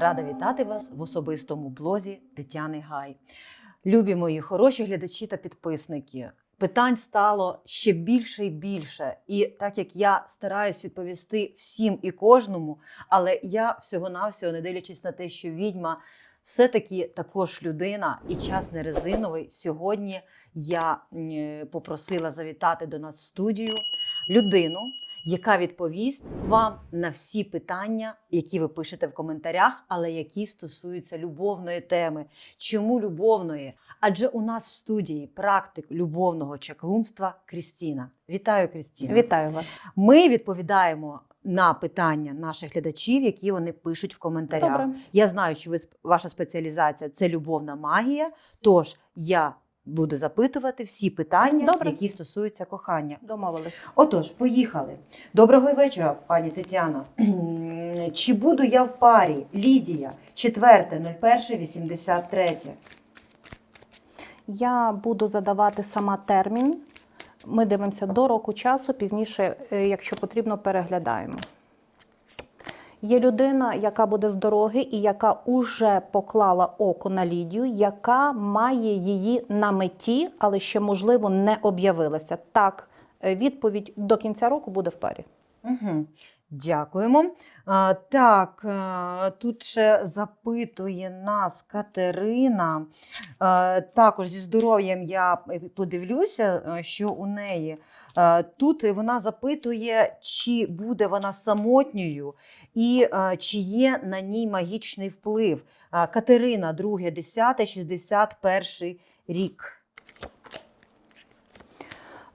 Рада вітати вас в особистому блозі Тетяни Гай. Любі мої хороші глядачі та підписники. Питань стало ще більше і більше. І так як я стараюсь відповісти всім і кожному, але я всього-навсього, не дивлячись на те, що відьма все-таки також людина і час не резиновий. Сьогодні я попросила завітати до нас в студію людину, яка відповість вам на всі питання, які ви пишете в коментарях, але які стосуються любовної теми. Чому любовної? Адже у нас в студії практик любовного чаклунства Крістіна. Вітаю, Крістіна. Вітаю вас. Ми відповідаємо на питання наших глядачів, які вони пишуть в коментарях. Добре. Я знаю, що ви ваша спеціалізація це любовна магія. Тож я буду запитувати всі питання, Добре. які стосуються кохання. Домовились. Отож, поїхали. Доброго вечора, пані Тетяно. Чи буду я в парі? Лідія, 4.01.83. Я буду задавати сама термін. Ми дивимося до року часу, пізніше, е, якщо потрібно, переглядаємо. Є людина, яка буде з дороги і яка уже поклала око на Лідію, яка має її на меті, але ще, можливо, не об'явилася. Так, е, відповідь до кінця року буде в парі. Угу. Дякуємо. Так, тут ще запитує нас Катерина. А, також зі здоров'ям я е, подивлюся, е, що у неї. Тут вона запитує, чи буде вона самотньою і чи є на ній магічний вплив. А, Катерина, 2, 10, 61 рік.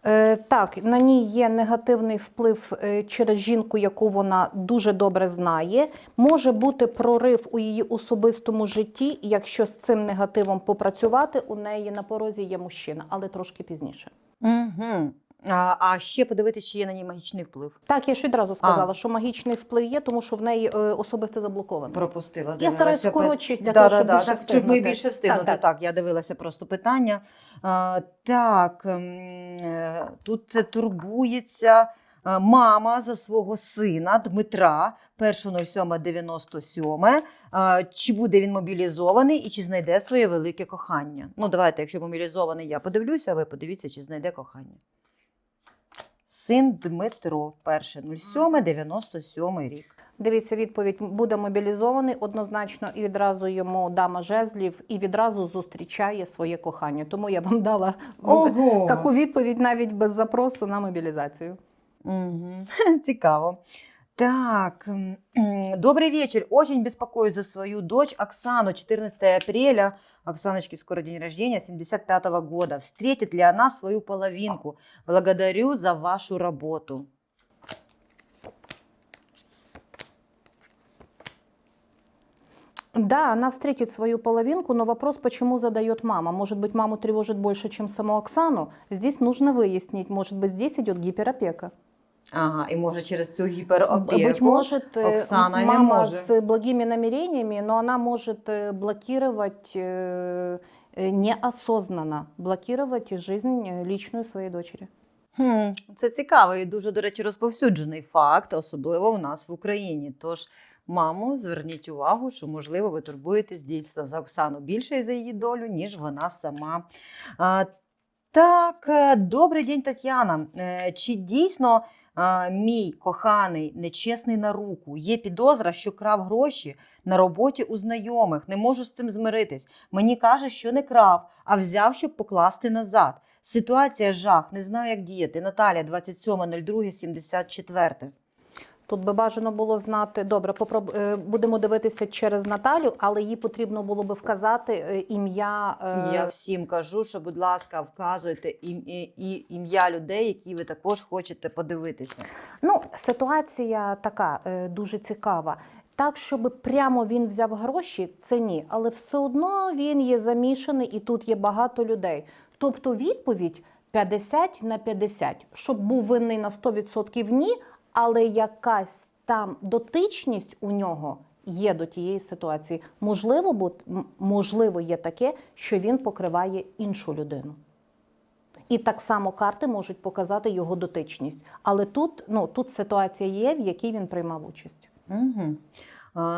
Е, так, на ній є негативний вплив е, через жінку, яку вона дуже добре знає. Може бути прорив у її особистому житті, якщо з цим негативом попрацювати, у неї на порозі є мужчина, але трошки пізніше. Угу. А, а ще подивитися, чи є на ній магічний вплив. Так, я ж відразу сказала, що магічний вплив є, тому що в неї е, особисте заблоковане. Пропустила. Я пи- скоротшити для да, того, да, щоб да, більше так, щоб ми більше встигнути. Так, Так, так. я дивилася просто питання. А, так, ем, е, тут це турбується е, мама за свого сина Дмитра, 1.07.97. А, Чи буде він мобілізований і чи знайде своє велике кохання? Ну, давайте, якщо мобілізований, я подивлюся, а ви подивіться, чи знайде кохання. Син Дмитро, 1.07.97 рік. Дивіться, відповідь буде мобілізований однозначно, і відразу йому дама жезлів, і відразу зустрічає своє кохання. Тому я вам дала Ого! таку відповідь навіть без запросу на мобілізацію. Угу. Цікаво. Так, добрый вечер. Очень беспокоюсь за свою дочь Оксану. 14 апреля. Оксаночки скоро день рождения, 75 года. Встретит ли она свою половинку? Благодарю за вашу работу. Да, она встретит свою половинку, но вопрос, почему задает мама? Может быть, маму тревожит больше, чем саму Оксану? Здесь нужно выяснить, может быть, здесь идет гиперопека. Ага, і може через цю гіперопіку. Быть может, э, Оксана не мама может. с благими намерениями, но она может э, блокировать э, э, неосознанно, блокировать жизнь э, личную своей дочери. Хм, це цікавий і дуже, до речі, розповсюджений факт, особливо в нас в Україні. Тож, мамо, зверніть увагу, що, можливо, ви турбуєтесь дійсно за Оксану більше і за її долю, ніж вона сама. Так, е, добрий день, Тетяна. Е, Чи дійсно мій коханий нечесний на руку? Є підозра, що крав гроші на роботі у знайомих. Не можу з цим змиритись. Мені каже, що не крав, а взяв, щоб покласти назад. Ситуація жах, не знаю, як діяти. Наталя, 27.02.74. Тут би бажано було знати, добре, попроб... е, будемо дивитися через Наталю, але їй потрібно було би вказати е, ім'я. е, Я всім кажу, що, будь ласка, вказуйте ім'я людей, які ви також хочете подивитися. Ну, ситуація така дуже цікава. Так, щоб прямо він взяв гроші, це ні. Але все одно він є замішаний і тут є багато людей. Тобто відповідь 50 на 50. Щоб був винний на 100% ні, але якась там дотичність у нього є до тієї ситуації. Можливо, можливо, є таке, що він покриває іншу людину. І так само карти можуть показати його дотичність. Але тут, ну, тут ситуація є, в якій він приймав участь. Угу.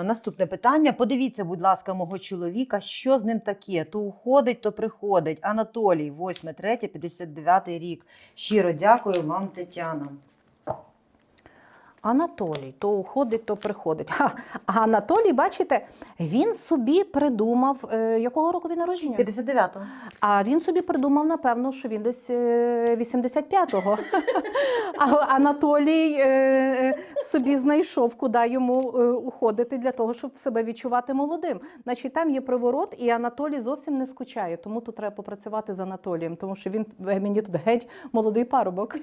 наступне питання. Подивіться, будь ласка, мого чоловіка, що з ним таке? То уходить, то приходить. Анатолій, 8, 3, 59 рік. Щиро дякую вам, Тетяна. Анатолій то уходить, то приходить. А Анатолій, бачите, він собі придумав, е, якого року він народження? 59-го. А він собі придумав, напевно, що він десь е, 85-го. А Анатолій е, е, собі знайшов, куди йому е, уходити для того, щоб себе відчувати молодим. Значить, там є приворот, і Анатолій зовсім не скучає. Тому тут треба попрацювати з Анатолієм, тому що він е, мені тут геть молодий парубок.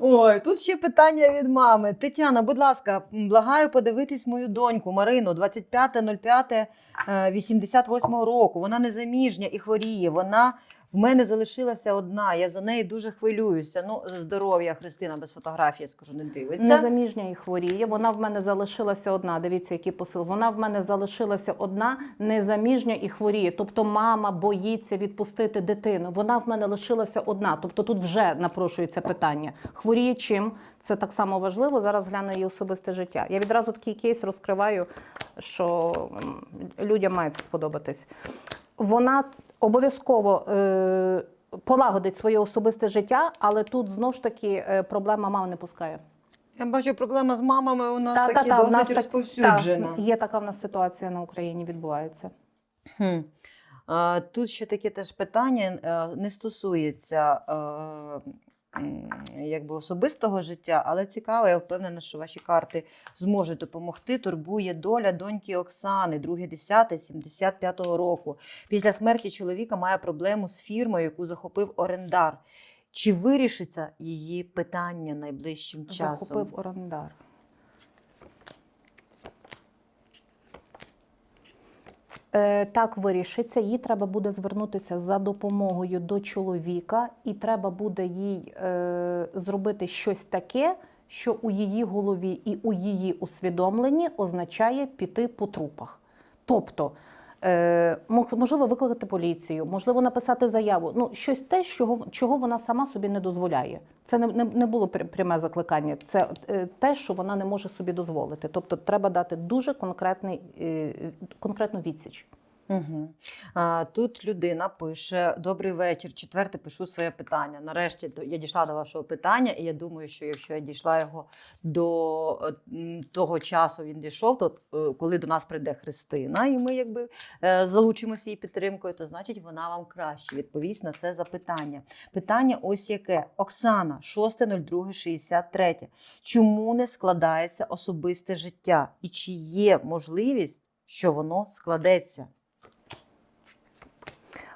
Ой, тут ще питання від мами. Тетяна, будь ласка, благаю подивитись мою доньку Марину, 25.05.88 року. Вона незаміжня і хворіє. Вона в мене залишилася одна. Я за неї дуже хвилююся. Ну, здоров'я Христина без фотографії, скажу, не дивиться. Незаміжня і хворіє. Вона в мене залишилася одна. Дивіться, який посил. Вона в мене залишилася одна, незаміжня і хворіє. Тобто мама боїться відпустити дитину. Вона в мене лишилася одна. Тобто тут вже напрошується питання. Хворіє чим? Це так само важливо. Зараз гляну її особисте життя. Я відразу такий кейс розкриваю, що людям має це сподобатись. Вона обов'язково. Е- Полагодить своє особисте життя, але тут знову ж таки е, проблема мама не пускає. Я бачу, проблема з мамами у нас Та, такі та, та, в досить нас так- розповсюджена. та, є така в нас ситуація на Україні відбувається. Хм. А, Тут ще таке теж питання е, не стосується е, якби особистого життя, але цікаво, я впевнена, що ваші карти зможуть допомогти. Турбує доля доньки Оксани, 2.10.75 року. Після смерті чоловіка має проблему з фірмою, яку захопив орендар. Чи вирішиться її питання найближчим часом? Захопив орендар. Так вирішиться, їй треба буде звернутися за допомогою до чоловіка, і треба буде їй е, зробити щось таке, що у її голові і у її усвідомленні означає піти по трупах. Тобто, е, можливо, викликати поліцію, можливо, написати заяву. Ну, щось те, чого, чого вона сама собі не дозволяє. Це не, не, не було пря- пряме закликання, це е, те, що вона не може собі дозволити. Тобто, треба дати дуже конкретний, е, конкретну відсіч. Угу. А, тут людина пише: Добрий вечір. Четверте пишу своє питання. Нарешті я дійшла до вашого питання, і я думаю, що якщо я дійшла його до е, того часу, він дійшов, то е, коли до нас прийде Христина, і ми якби е, залучимося її підтримкою, то значить вона вам краще відповість на це запитання. Питання ось яке: Оксана, 6.02.63. Чому не складається особисте життя? І чи є можливість, що воно складеться?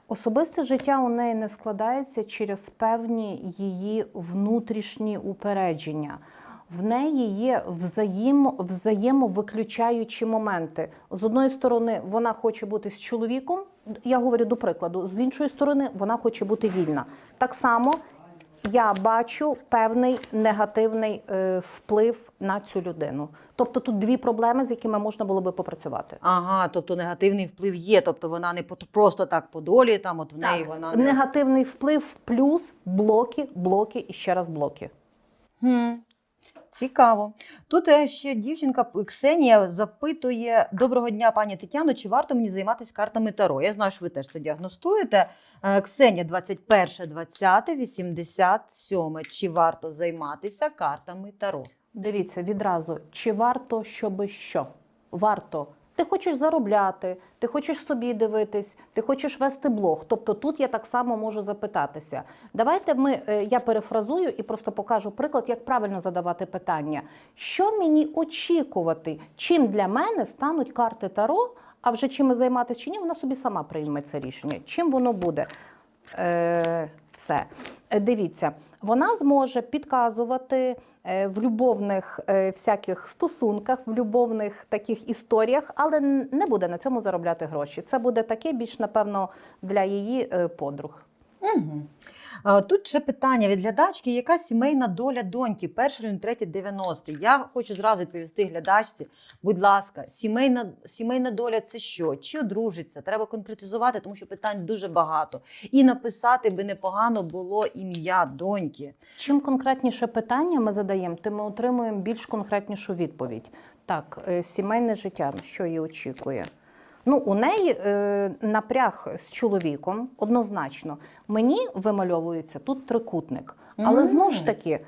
Особисте життя у неї не складається через певні її внутрішні упередження. В неї є взаємо, взаємовиключаючі моменти. З одної сторони, вона хоче бути з чоловіком, я говорю до прикладу, з іншої сторони, вона хоче бути вільна. Так само я бачу певний негативний е, вплив на цю людину. Тобто тут дві проблеми, з якими можна було би попрацювати. Ага, тобто негативний вплив є, тобто вона не просто так по долі, там от в неї вона не... Негативний вплив плюс блоки, блоки і ще раз блоки. Хм. Цікаво. Тут е, ще дівчинка Ксенія запитує: Доброго дня, пані Тетяно, чи варто мені займатися картами Таро? Я знаю, що ви теж це діагностуєте. Е, Ксенія 21, 20, 87. Чи варто займатися картами Таро? Дивіться відразу, чи варто, щоби що? Варто. Ти хочеш заробляти, ти хочеш собі дивитись, ти хочеш вести блог. Тобто тут я так само можу запитатися. Давайте ми, е, я перефразую і просто покажу приклад, як правильно задавати питання. Що мені очікувати? Чим для мене стануть карти Таро, а вже чим займатися чи ні, вона собі сама прийме це рішення. Чим воно буде? Е, Це Е, дивіться, вона зможе підказувати е, в любовних е, всяких стосунках, в любовних таких історіях, але не буде на цьому заробляти гроші. Це буде таке більш напевно для її подруг. Угу. Тут ще питання від глядачки: яка сімейна доля доньки? 1.03.90. Я хочу зразу відповісти глядачці. Будь ласка, сімейна, сімейна доля це що? Чи одружиться? Треба конкретизувати, тому що питань дуже багато. І написати би непогано було ім'я доньки. Чим конкретніше питання ми задаємо, тим ми отримуємо більш конкретнішу відповідь. Так, е, сімейне життя, що її очікує? Ну, у неї е, напряг з чоловіком однозначно. Мені вимальовується тут трикутник. Але Мгм. знову ж таки,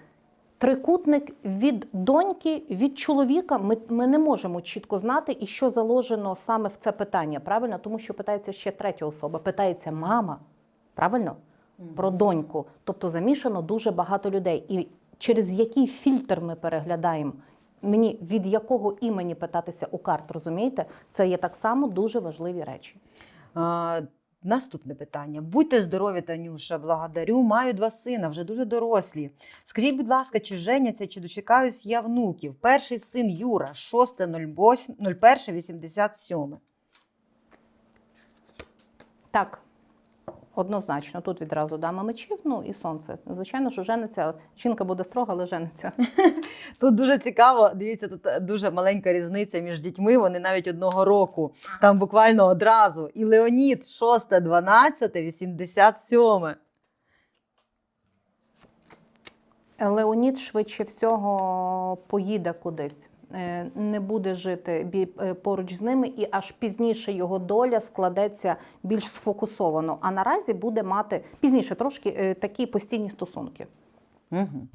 трикутник від доньки, від чоловіка ми, ми не можемо чітко знати, і що заложено саме в це питання. Правильно? Тому що питається ще третя особа. Питається мама. Правильно? про доньку. Тобто замішано дуже багато людей. І через який фільтр ми переглядаємо, мені від якого імені питатися у карт, розумієте? Це є так само дуже важливі речі. А, Наступне питання. Будьте здорові, Танюша, благодарю. Маю два сина, вже дуже дорослі. Скажіть, будь ласка, чи женяться, чи дочекаюсь я внуків? Перший син Юра, 6.01.87. Так, однозначно, тут відразу дама мечів, ну і сонце. Звичайно, що жениться, жінка буде строга, але жениться. Тут дуже цікаво. Дивіться, тут е, дуже маленька різниця між дітьми. Вони навіть одного року. Там буквально одразу. І Леонід 6.12.87. Леонід швидше всього поїде кудись. Е, Не буде жити е, поруч з ними, і аж пізніше його доля складеться більш сфокусовано. А наразі буде мати пізніше трошки е, такі постійні стосунки. Угу.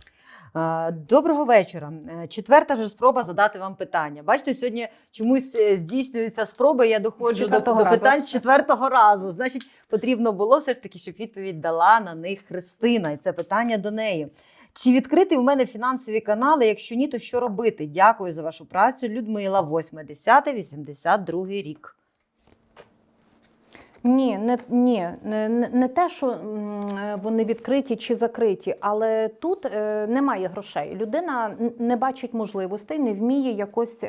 Доброго вечора. Е, Четверта вже спроба задати вам питання. Бачите, сьогодні чомусь е, здійснюються спроби. Я доходжу до, до питань з четвертого разу. Значить, потрібно було все ж таки, щоб відповідь дала на них Христина. І це питання до неї. Чи відкритий у мене фінансові канали? Якщо ні, то що робити? Дякую за вашу працю. Людмила, 8, 10, 82 рік. Ні, не, ні, не, не те, що е, вони відкриті чи закриті, але тут е, немає грошей. Людина не бачить можливостей, не вміє якось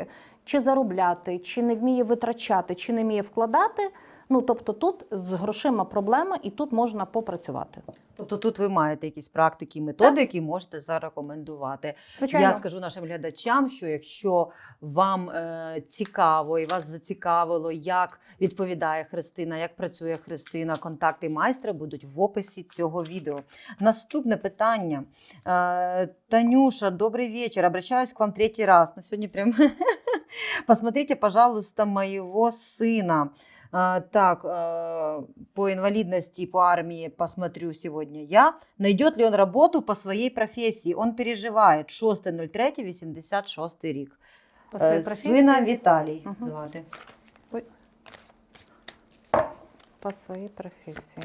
чи заробляти, чи не вміє витрачати, чи не вміє вкладати. Ну тобто тут з грошима проблема, і тут можна попрацювати. Тобто тут ви маєте якісь практики методи, які можете зарекомендувати. Звичайно, Я скажу нашим глядачам, що якщо вам е, цікаво і вас зацікавило, як відповідає Христина, як працює Христина, контакти майстра будуть в описі цього відео. Наступне питання. Е, Танюша, добрый вечер. Обращаюсь к вам третий раз. Ну, сегодня прям... Посмотрите, пожалуйста, моего сына. А, Так, э, по инвалидности, по армии посмотрю сегодня я. Найдет ли он работу по своей профессии? Он переживает. 6.03.86 рік. по своїй Е, професії, Сина Віталій Мгм. звати. по своей профессии.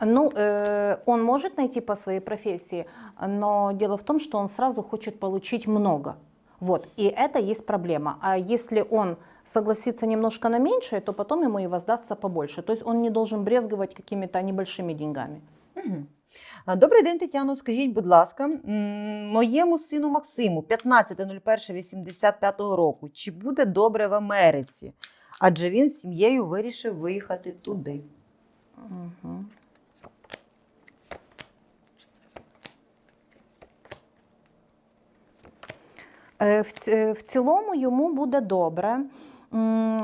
Ну, э, он может найти по своей профессии, но дело в том, что он сразу хочет получить много. Вот, и это есть проблема. А если он согласится немножко на меньшее, то потом ему и воздастся побольше. То есть он не должен брезговать какими-то небольшими деньгами. Добрий день, Тетяно. Скажіть, будь ласка, моєму сину Максиму 15.01.85 року, чи буде добре в Америці? Адже він з сім'єю вирішив виїхати туди. Угу. В, в цілому йому буде добре.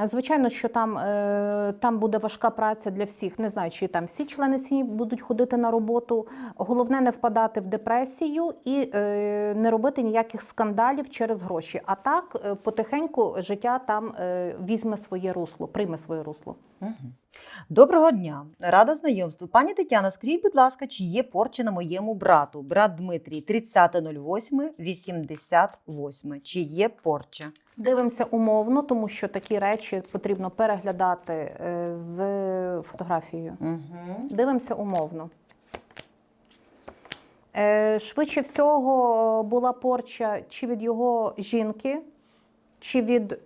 Звичайно, що там, е, там буде важка праця для всіх. Не знаю, чи там всі члени сім'ї будуть ходити на роботу. Головне не впадати в депресію і е, не робити ніяких скандалів через гроші. А так е, потихеньку життя там е, візьме своє русло, прийме своє русло. Мгм. Доброго дня, рада знайомству. Пані Тетяна, скажіть, будь ласка, чи є порча на моєму брату? Брат Дмитрій, 30.08.88. Чи є порча? Дивимося умовно, тому що такі речі потрібно переглядати е, з фотографією. Угу. Дивимося умовно. Е, Швидше всього була порча чи від його жінки, чи від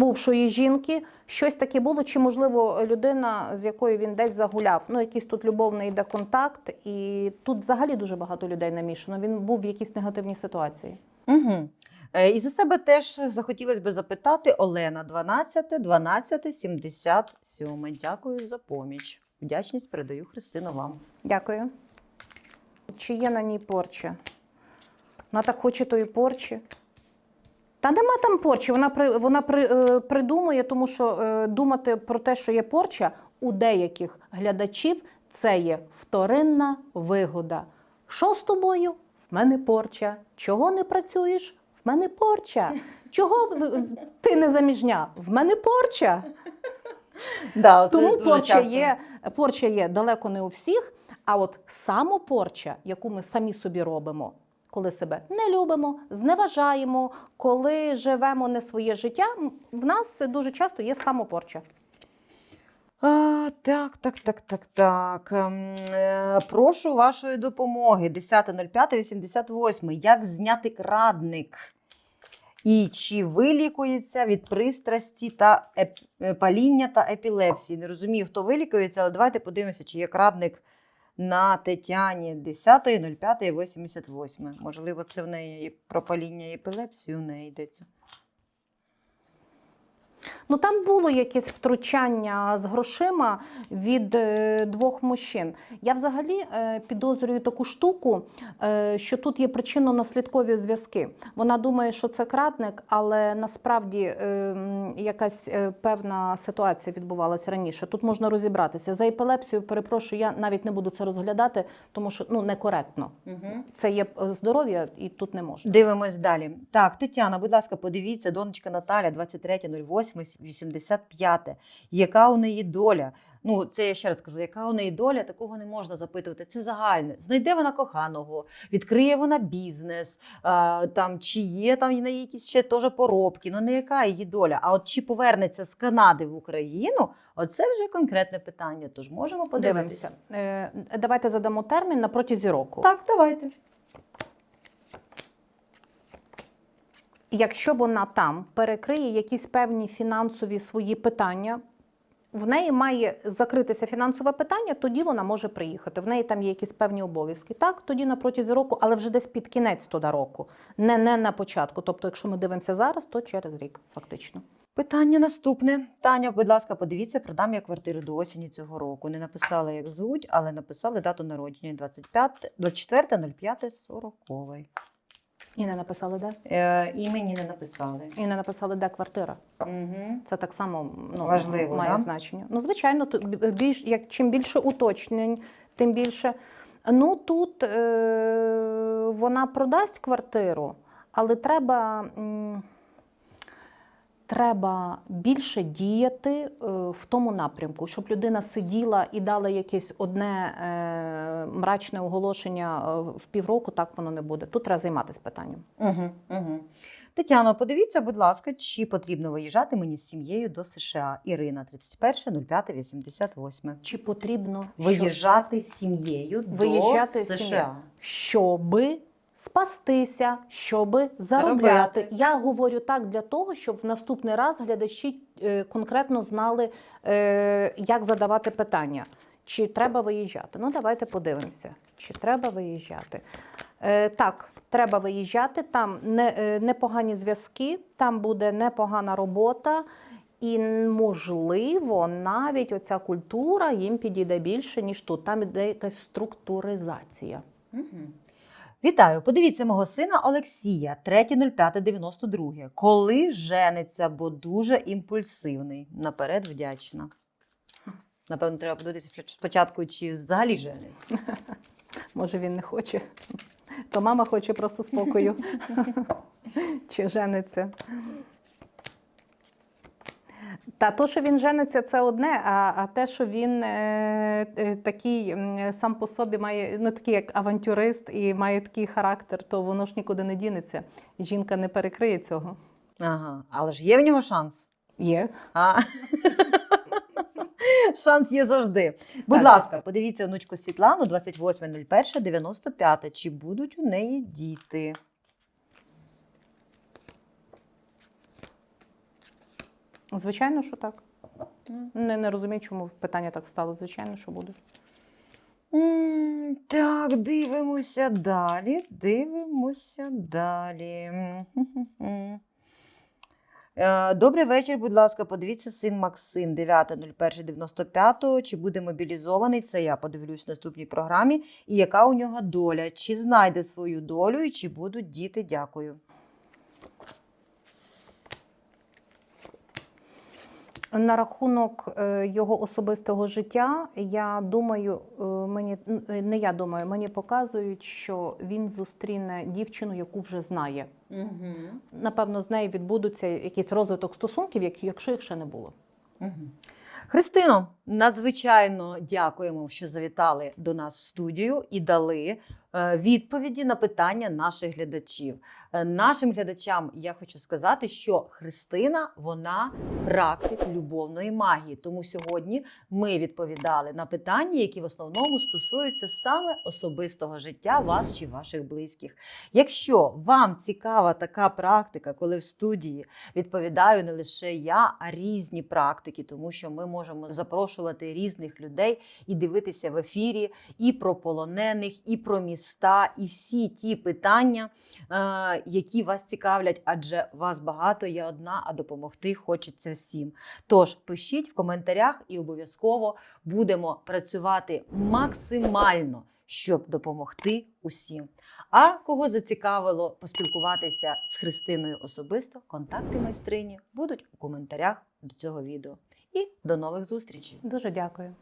бувшої жінки. Щось таке було, чи, можливо, людина, з якою він десь загуляв. Ну, якийсь тут любовний йде контакт, і тут взагалі дуже багато людей намішано. Він був в якійсь негативній ситуації. Угу. І за себе теж захотілося би запитати Олена 12 12 77. Дякую за поміч. Вдячність передаю Христину вам. Дякую. Чи є на ній порча? Вона так хоче тої порчі. Та нема там порчі. Вона, при, вона при, е, придумує, тому що е, думати про те, що є порча, у деяких глядачів це є вторинна вигода. Що з тобою? В мене порча. Чого не працюєш? В мене порча. Чого ти не заміжня? В мене порча. Да, Тому порча є, порча є далеко не у всіх, а от самопорча, яку ми самі собі робимо, коли себе не любимо, зневажаємо, коли живемо не своє життя, в нас дуже часто є самопорча. А, так, так, так, так, так. Ем, е, Прошу вашої допомоги. 10.05.88. Як зняти крадник? І чи вилікується від пристрасті та еп- е, паління та епілепсії? Не розумію, хто вилікується, але давайте подивимося, чи є крадник на Тетяні 10.05.88. Можливо, це в неї і про паління епілепсію у неї йдеться. Ну там було якесь втручання з грошима від е, двох мужчин. Я взагалі е, підозрюю таку штуку, е, що тут є причинно-наслідкові зв'язки. Вона думає, що це крадник, але насправді якась певна ситуація відбувалася раніше. Тут можна розібратися. За епілепсію, перепрошую, я навіть не буду це розглядати, тому що ну некоректно. Угу. Це є здоров'я, і тут не можна. Дивимось далі. Так, Тетяна, будь ласка, подивіться, донечка Наталя, 23.08.85. Яка у неї доля? Ну, це я ще раз кажу, яка у неї доля, такого не можна запитувати. Це загальне. Знайде вона коханого, відкриє вона бізнес, а, там, чи є там неї якісь ще теж поробки. Ну, не яка її доля. А от чи повернеться з Канади в Україну, оце вже конкретне питання. Тож можемо подивитися. Подивимося. Е, Давайте задамо термін на протязі року. Так, давайте. Якщо вона там перекриє якісь певні фінансові свої питання, в неї має закритися фінансове питання, тоді вона може приїхати. В неї там є якісь певні обов'язки. Так, тоді на протязі року, але вже десь під кінець туди року, не, не на початку. Тобто, якщо ми дивимося зараз, то через рік, фактично. Питання наступне. Таня, будь ласка, подивіться, продам я квартиру до осені цього року. Не написала, як звуть, але написали дату народження 25, 24.05.40. І не написали де? Е, імені не написали. І не написали, де квартира. Угу. Це так само ну, Важливо, має да? значення. Ну, звичайно, тут більш, як, чим більше уточнень, тим більше. Ну, тут е, вона продасть квартиру, але треба, м, треба більше діяти е, в тому напрямку, щоб людина сиділа і дала якесь одне е, мрачне оголошення е, в півроку, так воно не буде. Тут треба займатися питанням. Угу, угу. Тетяно, подивіться, будь ласка, чи потрібно виїжджати мені з сім'єю до США. Ірина, 31.05.88. Чи потрібно Виїжджати з сім'єю до США. сім'єю. Спастися, щоби заробляти. Заробляти. Я говорю так для того, щоб в наступний раз глядачі е, конкретно знали, е, як задавати питання. Чи треба виїжджати? Ну, давайте подивимося. Чи треба виїжджати? Е, так, треба виїжджати. Там не, е, непогані зв'язки, там буде непогана робота. І можливо, навіть оця культура їм підійде більше, ніж тут. Там іде якась структуризація. Угу. Вітаю! Подивіться мого сина Олексія, 3.05.92. Коли жениться, бо дуже імпульсивний. Наперед вдячна. Напевно, треба подивитися спочатку, чи взагалі жениться. Може, він не хоче. То мама хоче просто спокою. Чи жениться. Та то, що він жениться, це одне, а, а те, що він е, е, такий сам по собі має, ну такий як авантюрист і має такий характер, то воно ж нікуди не дінеться. Жінка не перекриє цього. Ага, але ж є в нього шанс. Є. А? Шанс є завжди. Будь Так. ласка, подивіться внучку Світлану 28.01.95. Чи будуть у неї діти? Звичайно, що так. Не, не розумію, чому питання так встало. Звичайно, що буде. М, Так, дивимося далі. Дивимося далі. Е, Добрий вечір, будь ласка, подивіться син Максим 9.01.95. Чи буде мобілізований? Це я подивлюсь в наступній програмі. І яка у нього доля? Чи знайде свою долю і чи будуть діти? Дякую. На рахунок е, його особистого життя, я думаю, е, мені е, не я думаю, мені показують, що він зустріне дівчину, яку вже знає. Угу. Напевно, з нею відбудуться якийсь розвиток стосунків, якщо їх ще не було. Христино, надзвичайно дякуємо, що завітали до нас в студію і дали е, відповіді на питання наших глядачів. Е, Нашим глядачам я хочу сказати, що Христина вона практик любовної магії. Тому сьогодні ми відповідали на питання, які в основному стосуються саме особистого життя вас чи ваших близьких. Якщо вам цікава така практика, коли в студії відповідаю не лише я, а різні практики, тому що ми можемо запрошувати різних людей і дивитися в ефірі і про полонених, і про міста, і всі ті питання, е, які вас цікавлять, адже вас багато, я одна, а допомогти хочеться всім. Тож пишіть в коментарях і обов'язково будемо працювати максимально, щоб допомогти усім. А кого зацікавило поспілкуватися з Христиною особисто, контакти майстрині будуть у коментарях до цього відео. І до нових зустрічей. Дуже дякую.